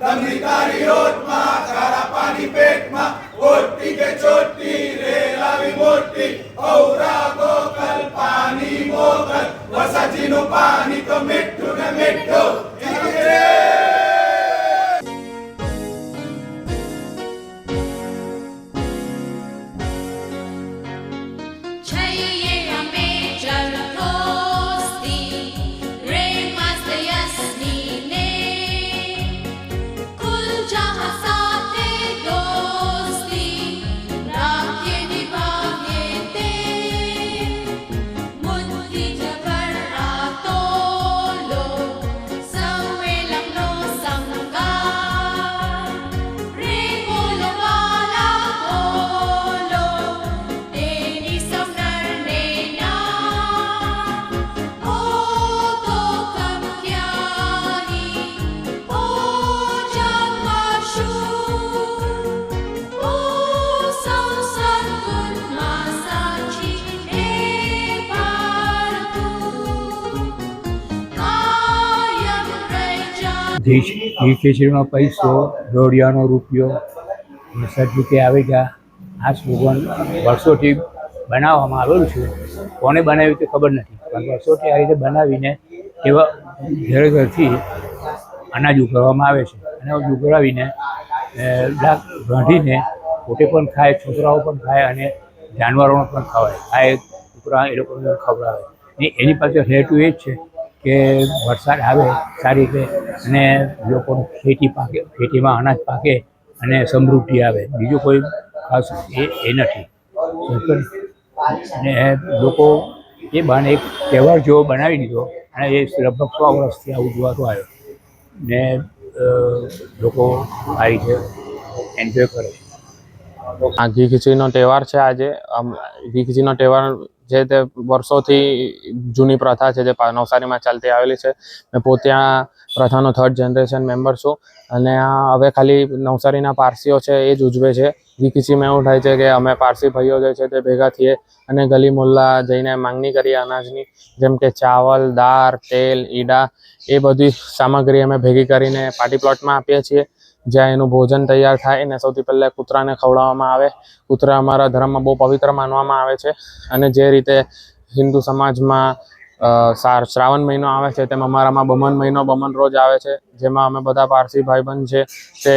દમની તારી ઓટમાં ખારા પાણી પેટમાં ઓટ ઘી ઘી પૈસો, દોઢિયાનો રૂપિયો વરસાદ રૂપિયા આવી ગયા. આ સ્લોગન વર્ષોથી બનાવવામાં આવેલું છે. કોને બનાવ્યું તે ખબર નથી. પણ વર્ષોથી આ રીતે બનાવીને એવા ઘરે ઘરથી અનાજ ઉગાડવામાં આવે છે. અને દાળ રાંધીને પોતે પણ ખાય, છોકરાઓ પણ ખાય અને જાનવરોને પણ ખવાય આ એક કૂતરા એ લોકોને ખવડાવે. ને એની પાછળ હેતુ એ જ છે કે વરસાદ આવે, સારી રીતે અને લોકોનું ખેતી પાકે, ખેતીમાં અનાજ પાકે અને સમૃદ્ધિ આવે. બીજું કોઈ ખાસ એ એ નથી. અને લોકો એ બહાને એક તહેવાર જેવો બનાવી દીધો અને એ લગભગ સો વર્ષથી આ ઉજવાતો આવ્યો. ને લોકો આ રીતે એન્જોય કરે આ ઘી ખીચડીનો તહેવાર છે આજે. આમ, ઘી ખીચડીનો તહેવાર છે તે વર્ષોથી જૂની પ્રથા છે જે નવસારીમાં ચાલતી આવેલી છે. મેં પોતે આ પ્રથાનો થર્ડ જનરેશન મેમ્બર છું અને આ હવે ખાલી નવસારીના પારસીઓ છે એ જ ઉજવે છે. ઘી એવું થાય છે કે અમે પારસી ભાઈઓ જે છે તે ભેગા થઈએ અને ગલી મોહલ્લા જઈને માંગણી કરીએ અનાજની, જેમ કે ચાવલ, દાળ, તેલ, ઈડા, એ બધી સામગ્રી અમે ભેગી કરીને પાર્ટી પ્લોટમાં આપીએ છીએ. જ્યાં એનું ભોજન તૈયાર થાય ને સૌથી પહેલાં કૂતરાને ખવડાવવામાં આવે. કૂતરા અમારા ધર્મમાં બહુ પવિત્ર માનવામાં આવે છે. અને જે રીતે હિન્દુ સમાજમાં શ્રાવણ મહિનો આવે છે, તેમ અમારામાં બમન મહિનો, બમન રોજ આવે છે, જેમાં અમે બધા પારસી ભાઈબંધ છે, તે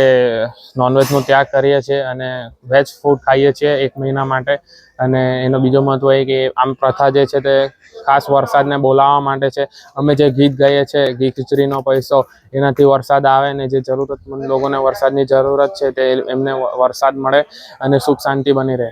નોનવેજનો ત્યાગ કરીએ છીએ અને વેજ ફૂડ ખાઈએ છીએ એક મહિના માટે. અને એનો બીજો મહત્વ એ કે આમ પ્રથા જે છે તે ખાસ વરસાદને બોલાવવા માટે છે. અમે જે ગીત ગાઈએ છીએ ઘી ખીચડીનો પૈસો, એનાથી વરસાદ આવે ને જે જરૂરતમંદ લોકોને વરસાદની જરૂરત છે તે એમને વરસાદ મળે અને સુખ શાંતિ બની રહે.